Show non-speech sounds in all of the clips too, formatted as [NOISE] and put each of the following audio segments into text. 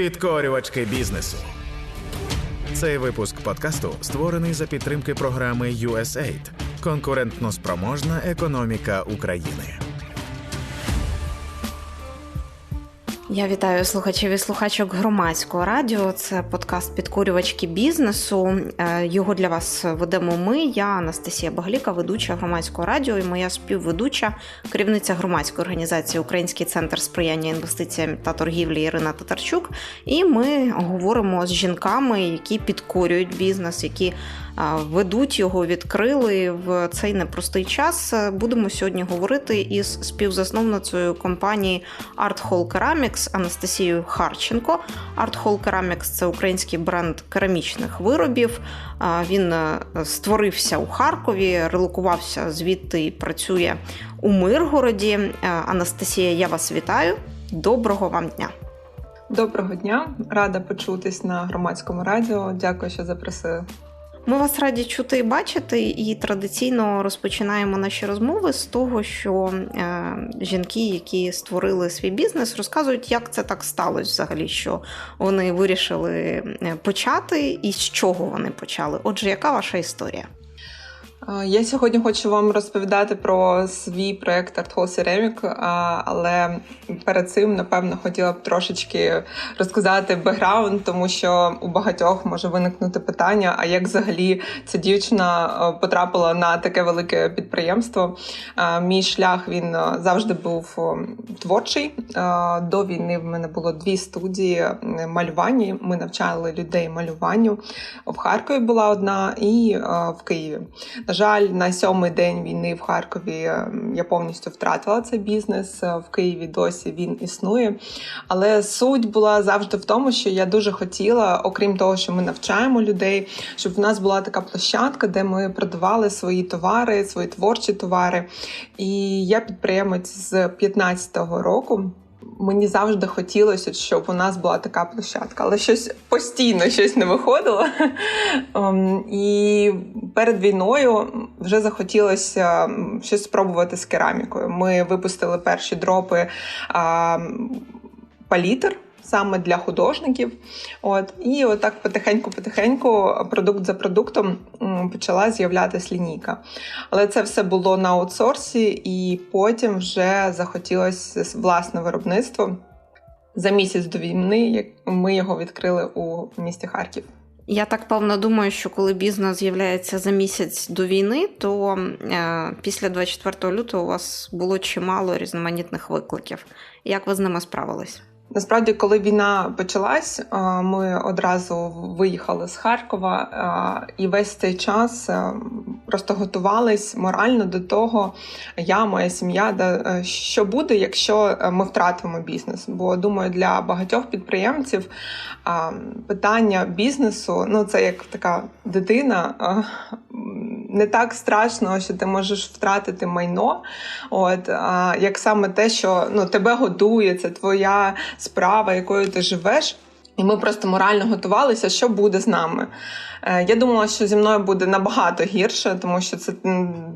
Підкорювачки бізнесу. Цей випуск подкасту створений за підтримки програми USAID Конкурентно спроможна економіка України. Я вітаю слухачів і слухачок громадського радіо. Це подкаст підкорювачки бізнесу. Е, Його для вас ведемо ми. Я Анастасія Багаліка, ведуча громадського радіо, і моя співведуча, керівниця громадської організації Український центр сприяння інвестиціям та торгівлі Ірина Татарчук. І ми говоримо з жінками, які підкорюють бізнес, які ведуть його, відкрили в цей непростий час. Будемо сьогодні говорити із співзасновницею компанії Art Hall Ceramics Анастасією Харченко. Art Hall Ceramics – це український бренд керамічних виробів. Він е, створився у Харкові, релокувався звідти і працює у Миргороді. Е, Анастасія, я вас вітаю. Доброго вам дня! Доброго дня, рада почутись на громадському радіо. Дякую, що запросили. Ми вас раді чути і бачити, і традиційно розпочинаємо наші розмови з того, що е, жінки, які створили свій бізнес, розказують, як це так сталося взагалі, що вони вирішили е, почати і з чого вони почали. Отже, яка ваша історія? Я сьогодні хочу вам розповідати про свій проект Art Hall Ceramic, але перед цим, напевно, хотіла б трошечки розказати бекграунд, тому що у багатьох може виникнути питання: а як взагалі ця дівчина потрапила на таке велике підприємство? Мій шлях він завжди був творчий. До війни в мене було дві студії малювання. Ми навчали людей малюванню. В Харкові була одна і в Києві. На жаль, на сьомий день війни в Харкові ем, я повністю втратила цей бізнес. Е, в Києві досі він існує. Але суть була завжди в тому, що я дуже хотіла, окрім того, що ми навчаємо людей, щоб в нас була така площадка, де ми продавали свої товари, свої творчі товари. І я підприємець з 15-го року мені завжди хотілося, щоб у нас була така площадка, але щось постійно щось не виходило. [LAUGHS] Ем, і перед війною вже захотілося щось спробувати з керамікою. Ми випустили перші дропи палітр саме для художників. От І отак потихеньку-потихеньку, продукт за продуктом почала з'являтися лінійка. Але це все було на аутсорсі, і потім вже захотілося власне виробництво. За місяць до війни ми його відкрили у місті Харків. Я так певно думаю, що коли бізнес з'являється за місяць до війни, то е, після 24 лютого у вас було чимало різноманітних викликів. Як ви з ними справились? Насправді, коли війна почалась, ми одразу виїхали з Харкова, і весь цей час просто готувались морально до того, я, моя сім'я, е, що буде, якщо е, ми втратимо бізнес. Бо думаю, для багатьох підприємців питання бізнесу ну це як така дитина не так страшно, що ти можеш втратити майно. От а, Як саме те, що ну, тебе годує, це твоя справа, якою ти живеш. І ми просто морально готувалися, що буде з нами. Е, я думала, що зі мною буде набагато гірше, тому що це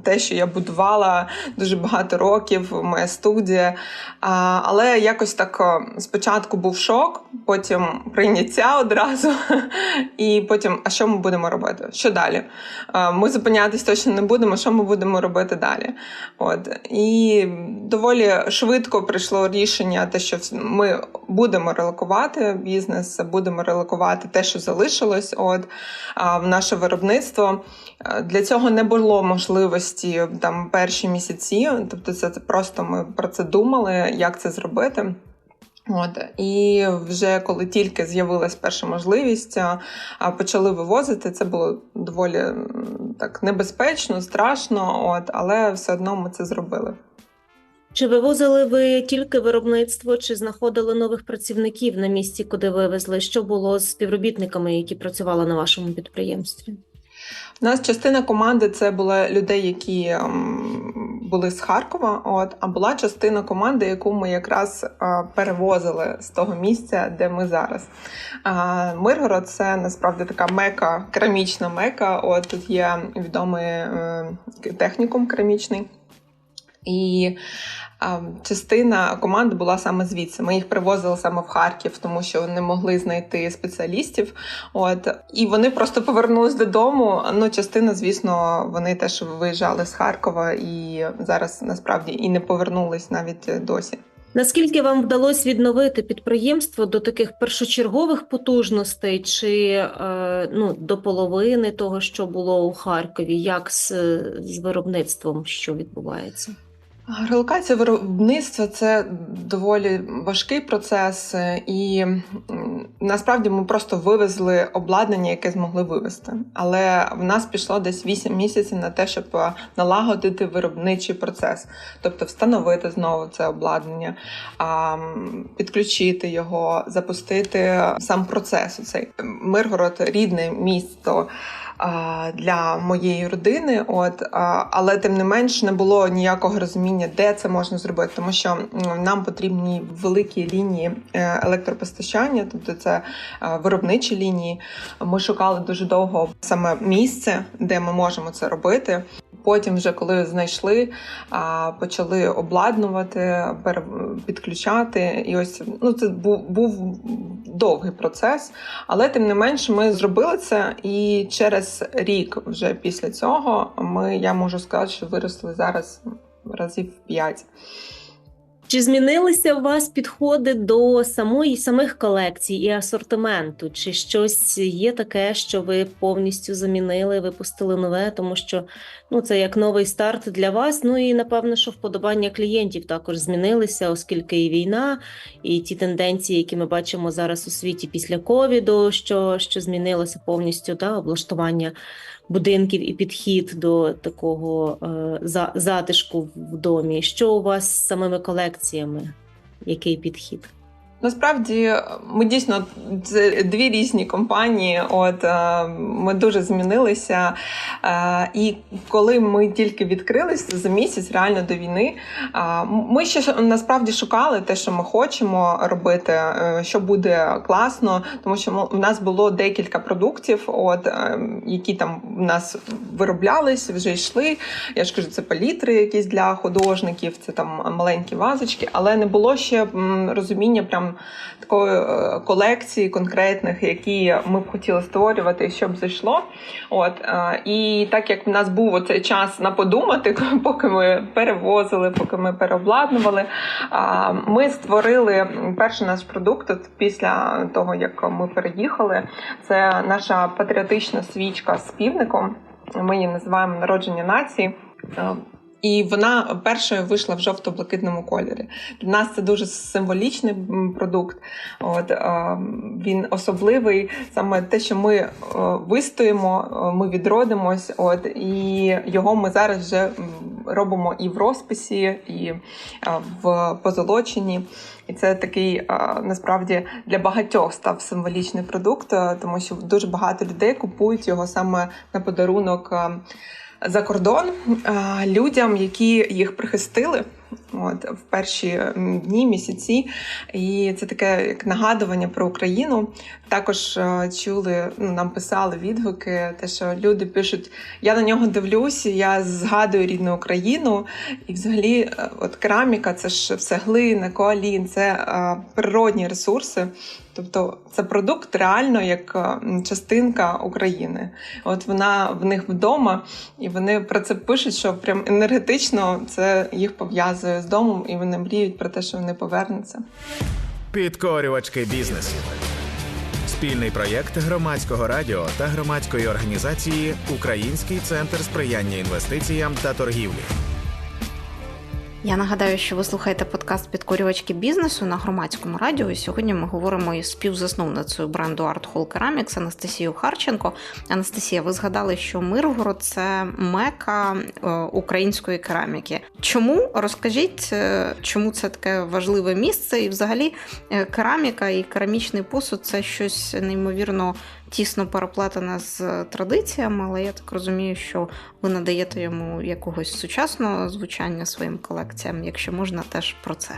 те, що я будувала дуже багато років, моя студія. Але якось так спочатку був шок, потім прийняття одразу, [LAUGHS] і потім, а що ми будемо робити? Що далі? Ми зупинятись точно не будемо, що ми будемо робити далі. От. І доволі швидко прийшло рішення, те, що ми будемо релокувати бізнес, будемо релокувати те, що залишилось. От в наше виробництво. Е, для цього не було можливості там перші місяці. Тобто, це просто ми про це думали, як це зробити. От і вже коли тільки з'явилась перша можливість, почали вивозити. Це було доволі так небезпечно, страшно, от але все одно ми це зробили. Чи вивозили ви тільки виробництво, чи знаходили нових працівників на місці, куди вивезли? Що було з співробітниками, які працювали на вашому підприємстві? У нас частина команди це були людей, які ем, були з Харкова. От а була частина команди, яку ми якраз е, перевозили з того місця, де ми зараз. Миргород це насправді така мека, керамічна мека. От тут є відомий е, технікум керамічний. І частина команди була саме звідси. Ми їх привозили саме в Харків, тому що не могли знайти спеціалістів. От і вони просто повернулись додому. Ну, частина, звісно, вони теж виїжджали з Харкова і зараз насправді і не повернулись навіть досі. Наскільки вам вдалося відновити підприємство до таких першочергових потужностей, чи е, ну, до половини того, що було у Харкові, як з, з виробництвом, що відбувається? Релокація виробництва це доволі важкий процес, і насправді ми просто вивезли обладнання, яке змогли вивезти. Але в нас пішло десь 8 місяців на те, щоб налагодити виробничий процес, тобто встановити знову це обладнання, підключити його, запустити сам процес. Цей Миргород рідне місто для моєї родини. От але тим не менш не було ніякого розуміння, де це можна зробити, тому що нам потрібні великі лінії е, електропостачання, тобто це виробничі лінії. Ми шукали дуже довго саме місце, де ми можемо це робити. Потім, вже коли знайшли, почали обладнувати, підключати. І ось ну це був був довгий процес, але тим не менш ми зробили це. І через рік, вже після цього, ми я можу сказати, що виросли зараз разів п'ять. Чи змінилися у вас підходи до самої самих колекцій і асортименту? Чи щось є таке, що ви повністю замінили, випустили нове, тому що ну це як новий старт для вас? Ну і напевно, що вподобання клієнтів також змінилися, оскільки і війна, і ті тенденції, які ми бачимо зараз у світі після ковіду, що що змінилося повністю та облаштування будинків і підхід до такого е, затишку в домі. Що у вас з самими колекціями? Який підхід? Насправді ми дійсно це дві різні компанії. От е, ми дуже змінилися. Е, і коли ми тільки відкрилися за місяць, реально до війни, е, ми ще насправді шукали те, що ми хочемо робити, що буде класно, тому що в нас було декілька продуктів, от які там в нас вироблялись, вже йшли. Я ж кажу, це палітри, якісь для художників, це там маленькі вазочки, але не було ще розуміння прям такої е, колекції конкретних, які ми б хотіли створювати, щоб зайшло. От е, І так як в нас був оцей час на подумати, [LAUGHS] поки ми перевозили, поки ми переобладнували, ми створили перший наш продукт після того, як ми переїхали. Це наша патріотична свічка з півником. Ми її називаємо народження нації. Е, і вона першою вийшла в жовто-блакитному кольорі. Для нас це дуже символічний продукт. От Він особливий, саме те, що ми вистоїмо, ми відродимось, от і його ми зараз вже робимо і в розписі, і в позолоченні. І це такий насправді для багатьох став символічний продукт, тому що дуже багато людей купують його саме на подарунок за кордон людям, які їх прихистили от в перші дні, місяці. І це таке як нагадування про Україну. Також чули, ну нам писали відгуки, те, що люди пишуть: я на нього дивлюсь, я згадую рідну Україну. І взагалі, е, от кераміка, це ж все глина, коалін, це природні ресурси. Тобто це продукт реально як е, частинка України. От вона в них вдома, і вони про це пишуть, що прям енергетично це їх пов'язує з домом, і вони мріють про те, що вони повернуться. Підкорювачки бізнесу. Спільний проєкт громадського радіо та громадської організації Український центр сприяння інвестиціям та торгівлі. Я нагадаю, що ви слухаєте подкаст підкорювачки бізнесу на громадському радіо. І Сьогодні ми говоримо із співзасновницею бренду Art Hall Ceramics Анастасією Харченко. Анастасія, ви згадали, що Миргород це мека е, української кераміки. Чому розкажіть, е, чому це таке важливе місце? І, взагалі, е, кераміка і керамічний посуд це щось неймовірно тісно переплетене з традиціями, але я так розумію, що ви надаєте йому якогось сучасного звучання своїм колекціям, якщо можна, теж про це.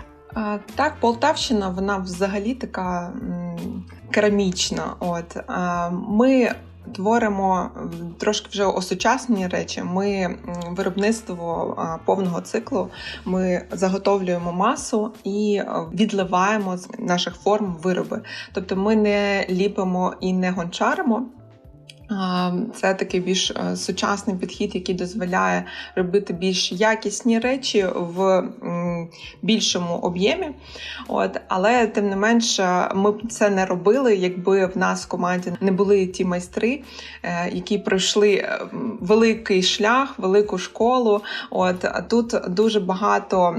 Так, Полтавщина, вона взагалі така керамічна. От Ми Творимо трошки вже осучаснені речі. Ми виробництво повного циклу. Ми заготовлюємо масу і відливаємо з наших форм вироби. Тобто ми не ліпимо і не гончаримо. Це такий більш е, сучасний підхід, який дозволяє робити більш якісні речі в більшому об'ємі. От, Але тим не менш, ми б це не робили, якби в нас в команді не були ті майстри, е, які пройшли е, великий шлях, велику школу. От, А тут дуже багато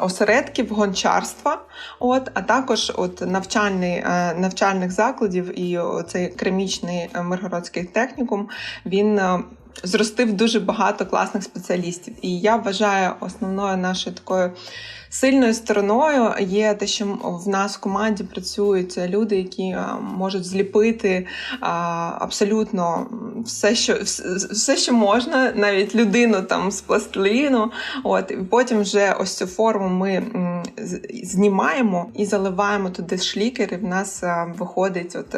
осередків гончарства, от, а також от навчальний, навчальних закладів і цей керамічний Миргородський Київський технікум він е, зростив дуже багато класних спеціалістів. І я вважаю основною нашою такою Сильною стороною є те, що в нас в команді працюють люди, які е, можуть зліпити е, абсолютно все, що все, що можна, навіть людину там з пластиліну. От і потім вже ось цю форму ми знімаємо і заливаємо туди шлікер, і в нас е, виходить от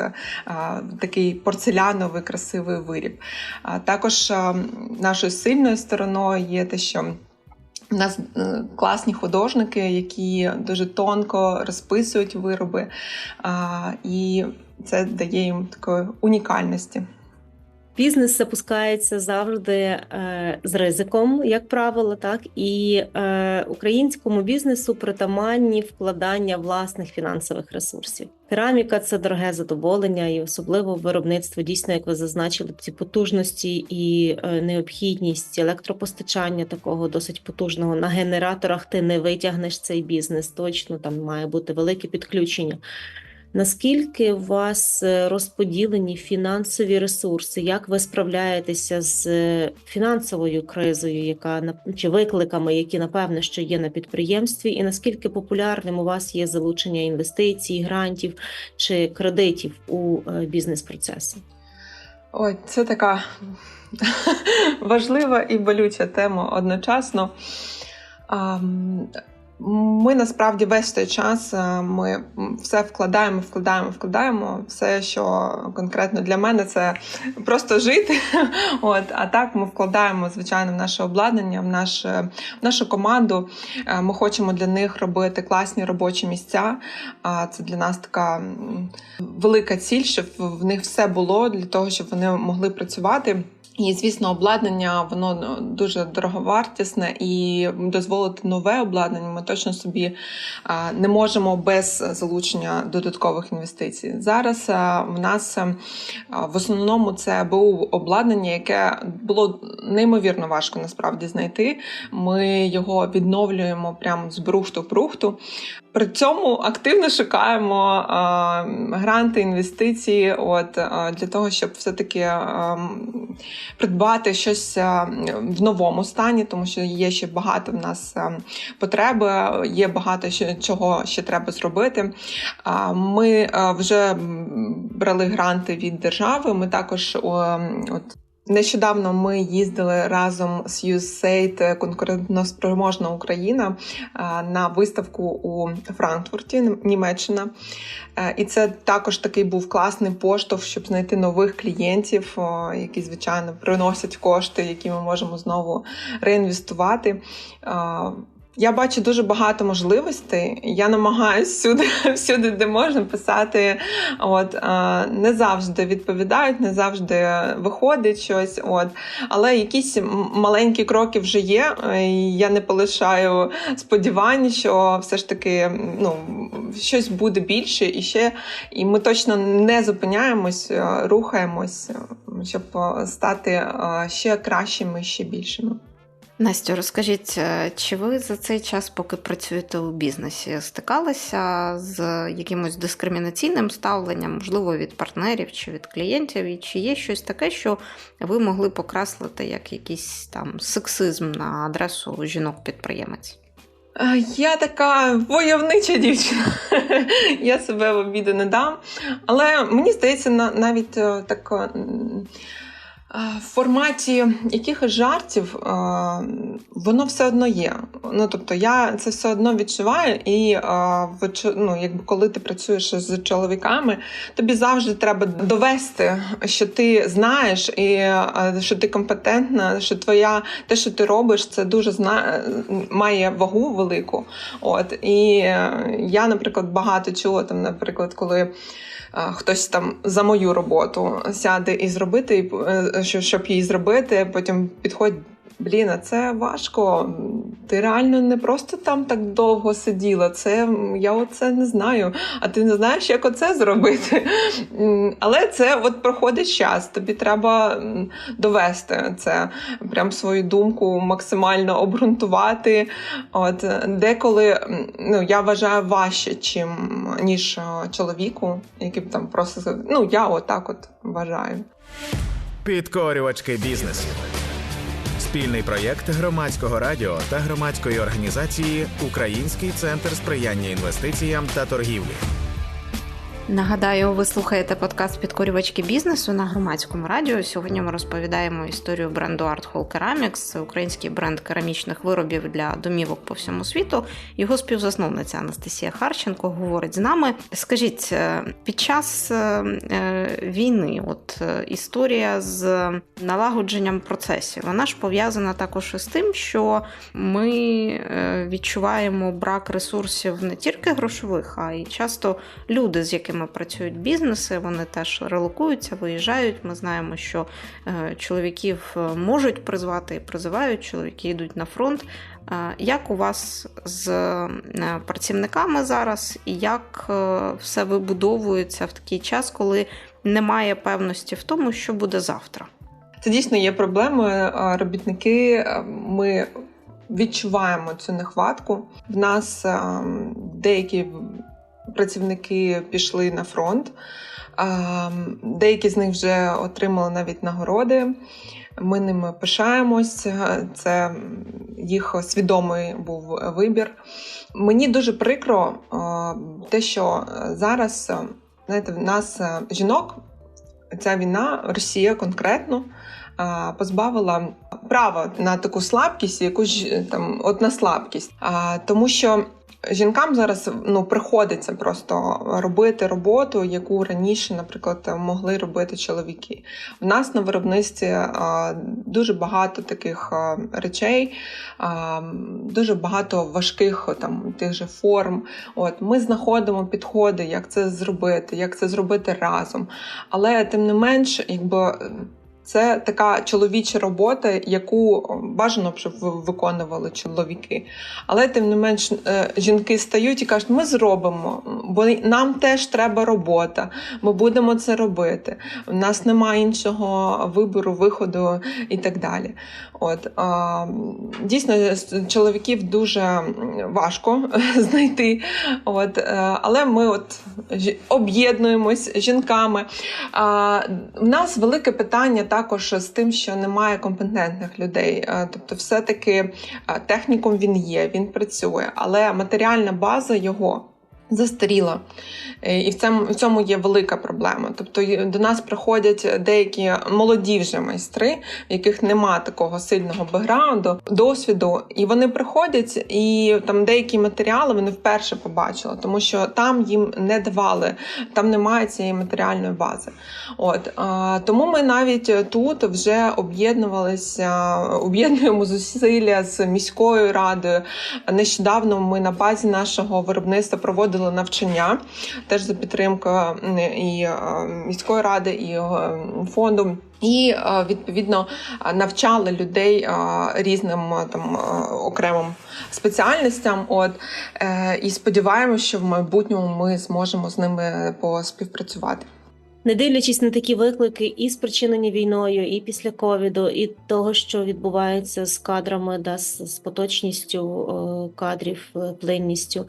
такий порцеляновий красивий виріб. Також нашою сильною стороною є те, що у нас е, класні художники, які дуже тонко розписують вироби, і це дає їм такої унікальності. Бізнес запускається завжди е, з ризиком, як правило, так і е, українському бізнесу притаманні вкладання власних фінансових ресурсів. Кераміка це дороге задоволення, і особливо виробництво дійсно, як ви зазначили, ці потужності і е, необхідність електропостачання такого досить потужного на генераторах. Ти не витягнеш цей бізнес. Точно там має бути велике підключення. Наскільки у вас е, розподілені фінансові ресурси? Як ви справляєтеся з е, фінансовою кризою, яка чи викликами, які напевне що є на підприємстві, і наскільки популярним у вас є залучення інвестицій, грантів чи кредитів у е, бізнес-процеси? Ой, це така [LAUGHS] важлива і болюча тема одночасно. Ми насправді весь той час е, ми все вкладаємо, вкладаємо, вкладаємо. Все, що конкретно для мене, це просто жити. [LAUGHS] От а так ми вкладаємо звичайно в наше обладнання, в наше в нашу команду. Е, ми хочемо для них робити класні робочі місця. Це для нас така велика ціль, щоб в них все було для того, щоб вони могли працювати. І, звісно, обладнання воно ну, дуже дороговартісне і дозволити нове обладнання. Ми точно собі не можемо без залучення додаткових інвестицій. Зараз в нас в основному це був обладнання, яке було неймовірно важко насправді знайти. Ми його відновлюємо прямо з брухту в брухту. При цьому активно шукаємо гранти, інвестиції, от для того, щоб все-таки придбати щось в новому стані, тому що є ще багато в нас потреби, є багато чого ще треба зробити. Ми вже брали гранти від держави. Ми також от. Нещодавно ми їздили разом з USAID конкурентноспроможна Україна на виставку у Франкфурті, Німеччина. І це також такий був класний поштовх, щоб знайти нових клієнтів, які, звичайно, приносять кошти, які ми можемо знову реінвестувати. Я бачу дуже багато можливостей. Я намагаюся всюди, [LAUGHS] всюди, де можна писати. От не завжди відповідають, не завжди виходить щось. От, але якісь маленькі кроки вже є. Я не полишаю сподівань, що все ж таки ну, щось буде більше і ще. І ми точно не зупиняємось, рухаємось, щоб стати ще кращими, ще більшими. Настю, розкажіть, е, чи ви за цей час, поки працюєте у бізнесі, стикалися з якимось дискримінаційним ставленням, можливо, від партнерів чи від клієнтів? І чи є щось таке, що ви могли покреслити як якийсь там сексизм на адресу жінок-підприємець? Е, я така войовнича дівчина, [LAUGHS] я себе в обіду не дам. Але мені здається, навіть е, так в форматі якихось жартів воно все одно є. Ну тобто я це все одно відчуваю, і ну, якби коли ти працюєш з чоловіками, тобі завжди треба довести, що ти знаєш, і що ти компетентна, що твоя те, що ти робиш, це дуже зна... має вагу велику. От і е, я, наприклад, багато чула там, наприклад, коли. Е, Хтось там за мою роботу сяде і зробити, е, що- щоб її зробити, потім підходить. Блін, а це важко. Ти реально не просто там так довго сиділа. Це я оце не знаю. А ти не знаєш, як оце зробити. Але це от проходить час. Тобі треба довести це, прям свою думку максимально обґрунтувати. От деколи ну я вважаю важче, чим ніж чоловіку, який там просто ну я отак от вважаю. Підкорювачки бізнесу. Спільний проєкт громадського радіо та громадської організації Український центр сприяння інвестиціям та торгівлі. Нагадаю, ви слухаєте подкаст Підкорювачки бізнесу на громадському радіо. Сьогодні ми розповідаємо історію бренду Art Hall Ceramics. Український бренд керамічних виробів для домівок по всьому світу. Його співзасновниця Анастасія Харченко говорить з нами. Скажіть, е, під час е, е, війни, от історія з налагодженням процесів, вона ж пов'язана також із тим, що ми відчуваємо брак ресурсів не тільки грошових, а й часто люди, з якими працюють бізнеси, вони теж релокуються, виїжджають. Ми знаємо, що е, чоловіків е, можуть призвати і призивають, чоловіки йдуть на фронт. Е, Як у вас з працівниками зараз, і як все вибудовується в такий час, коли немає певності в тому, що буде завтра? Це дійсно є проблемою. Робітники, ми відчуваємо цю нехватку. В нас е, деякі працівники пішли на фронт, деякі з них вже отримали навіть нагороди. Ми ними пишаємось. Це їх свідомий був вибір. Мені дуже прикро е, те, що зараз е, знаєте, в нас е, жінок ця війна, Росія конкретно позбавила права на таку слабкість, якусь там от на слабкість. Тому що жінкам зараз ну приходиться просто робити роботу, яку раніше, наприклад, могли робити чоловіки. В нас на виробництві дуже багато таких речей, дуже багато важких там тих же форм. От ми знаходимо підходи, як це зробити, як це зробити разом. Але тим не менш, якби. Це така чоловіча робота, яку бажано б, щоб виконували чоловіки. Але тим не менш е, жінки стають і кажуть, ми зробимо, бо нам теж треба робота, ми будемо це робити. У нас немає іншого вибору, виходу і так далі. От дійсно чоловіків дуже важко [LAUGHS] знайти. От, е, але ми от об'єднуємось з жінками. У нас велике питання також з тим, що немає компетентних людей. Е, Тобто, все-таки е, технікум він є, він працює, але матеріальна база його. Застаріла, Е, і в цьому, в цьому є велика проблема. Тобто до нас приходять деякі молоді вже майстри, в яких нема такого сильного бекграунду, досвіду, і вони приходять, і там деякі матеріали вони вперше побачили, тому що там їм не давали, там немає цієї матеріальної бази. От тому ми навіть тут вже об'єднувалися, об'єднуємо зусилля з міською радою. Нещодавно ми на базі нашого виробництва проводили навчання теж за підтримкою м, і е, міської ради, і е, фонду. І е, відповідно навчали людей різним там окремим спеціальностям. От і сподіваємося, що в майбутньому ми зможемо з ними поспівпрацювати. Не дивлячись на такі виклики, і спричинені війною, і після ковіду, і того, що відбувається з кадрами, да, з, поточністю кадрів, плинністю.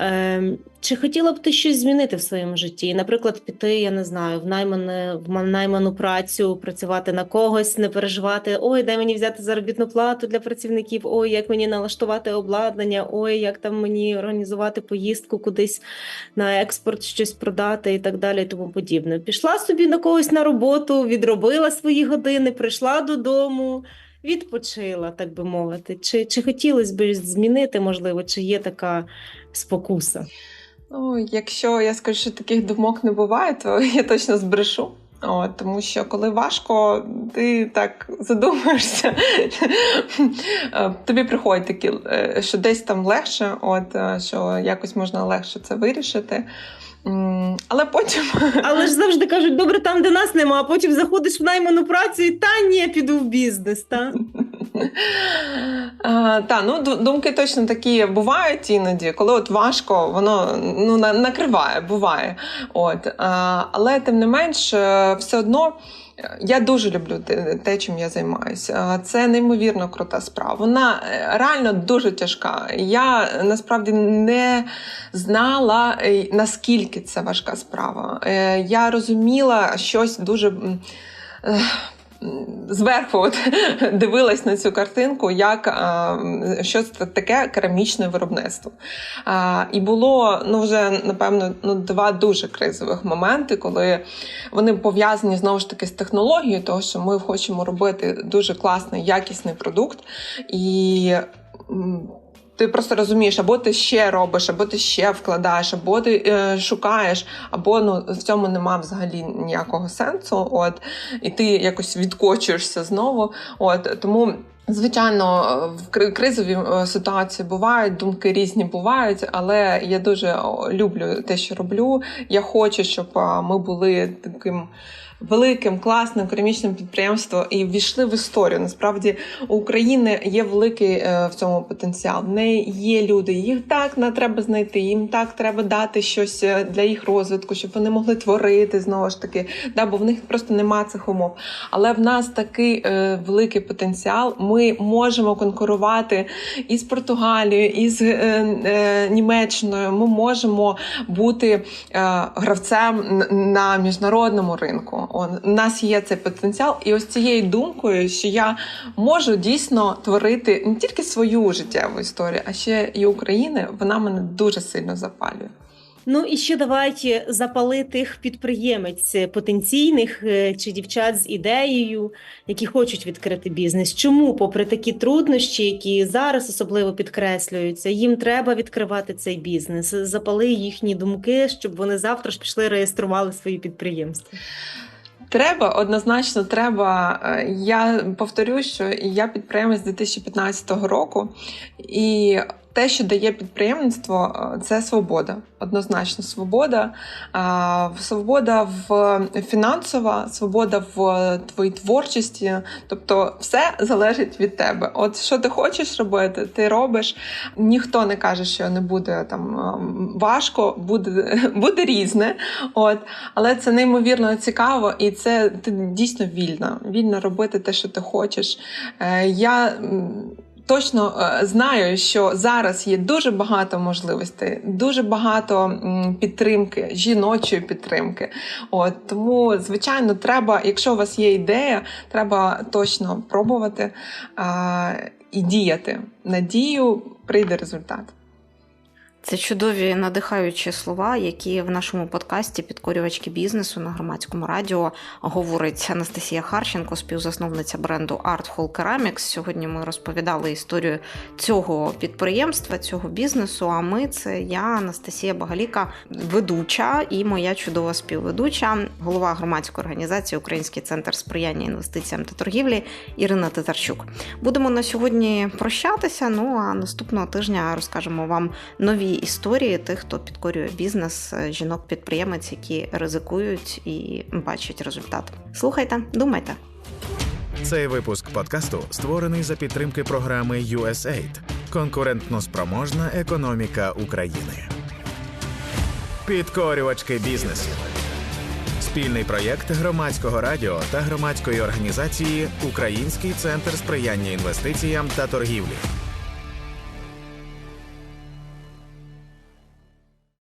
Е, чи хотіла б ти щось змінити в своєму житті? Наприклад, піти, я не знаю, в наймане, в ма- найману працю, працювати на когось, не переживати, ой, де мені взяти заробітну плату для працівників, ой, як мені налаштувати обладнання, ой, як там мені організувати поїздку кудись на експорт щось продати і так далі, і тому подібне. Пішла собі на когось на роботу, відробила свої години, прийшла додому відпочила, так би мовити? Чи, чи хотілося б змінити, можливо, чи є така спокуса? Ну, якщо я скажу, що таких думок не буває, то [LAUGHS] я точно збрешу. О, тому що коли важко, ти так задумаєшся, [LAUGHS] тобі приходять такі, е, що десь там легше, от е, що якось можна легше це вирішити. Але потім. [LAUGHS] Але ж завжди кажуть, добре, там, де нас нема, а потім заходиш в найману працю і та ні, піду в бізнес. та? Та, ну думки точно такі бувають іноді, коли от важко, воно ну, накриває, буває. От. Але тим не менш, е, все одно. Я дуже люблю те, чим я займаюся. Це неймовірно крута справа. Вона е, реально дуже тяжка. Я насправді не знала, е, наскільки це важка справа. Я розуміла щось дуже зверху от, [LAUGHS] дивилась на цю картинку, як що це таке керамічне виробництво. І було ну вже напевно ну, два дуже кризових моменти, коли вони пов'язані знову ж таки з технологією, того що ми хочемо робити дуже класний, якісний продукт. І ти просто розумієш, або ти ще робиш, або ти ще вкладаєш, або ти е, шукаєш, або ну в цьому нема взагалі ніякого сенсу. От і ти якось відкочуєшся знову. От тому. Звичайно, в кризові е, ситуації бувають, думки різні бувають, але я дуже люблю те, що роблю. Я хочу, щоб ми були таким великим, класним керамічним підприємством і ввійшли в історію. Насправді у України є великий е, в цьому потенціал. В неї є люди. Їх так не треба знайти. Їм так треба дати щось е, для їх розвитку, щоб вони могли творити знову ж таки. Да, бо в них просто нема цих умов. Але в нас такий е, великий потенціал. Ми можемо конкурувати із Португалією, із Німеччиною. Ми можемо бути гравцем на міжнародному ринку. У нас є цей потенціал, і ось цією думкою, що я можу дійсно творити не тільки свою життєву історію, а ще і України, вона мене дуже сильно запалює. Ну і ще давайте запали тих підприємець потенційних е, чи дівчат з ідеєю, які хочуть відкрити бізнес. Чому, попри такі труднощі, які зараз особливо підкреслюються, їм треба відкривати цей бізнес, запали їхні думки, щоб вони завтра ж пішли реєстрували свої підприємства. Треба, однозначно, треба. Е, я повторюю, що я підприємець 2015 року, і те, що дає підприємництво, е, це свобода. Однозначно, свобода, свобода в фінансова, свобода в твоїй творчості. Тобто, все залежить від тебе. От що ти хочеш робити, ти робиш. Ніхто не каже, що не буде там е, важко, буде [LAUGHS] буде різне. От, але це неймовірно цікаво, і це ти дійсно вільна. Вільна робити те, що ти хочеш. Е, я точно е, знаю, що зараз є дуже багато можливостей, дуже багато підтримки, жіночої підтримки. От Тому, звичайно, треба, якщо у вас є ідея, треба точно пробувати а, і діяти. Надію прийде результат. Це чудові надихаючі слова, які в нашому подкасті підкорювачки бізнесу на громадському радіо говорить Анастасія Харченко, співзасновниця бренду Artful Ceramics. Сьогодні ми розповідали історію цього підприємства, цього бізнесу. А ми це я, Анастасія Багаліка, ведуча і моя чудова співведуча, голова громадської організації Український центр сприяння інвестиціям та торгівлі Ірина Татарчук. Будемо на сьогодні прощатися. Ну а наступного тижня розкажемо вам нові історії тих, хто підкорює бізнес, е, жінок-підприємець, які ризикують і бачать результат. Слухайте, думайте. Цей випуск подкасту створений за підтримки програми USAID конкурентно спроможна економіка України. Підкорювачки бізнесу. Спільний проєкт громадського радіо та громадської організації Український центр сприяння інвестиціям та торгівлі.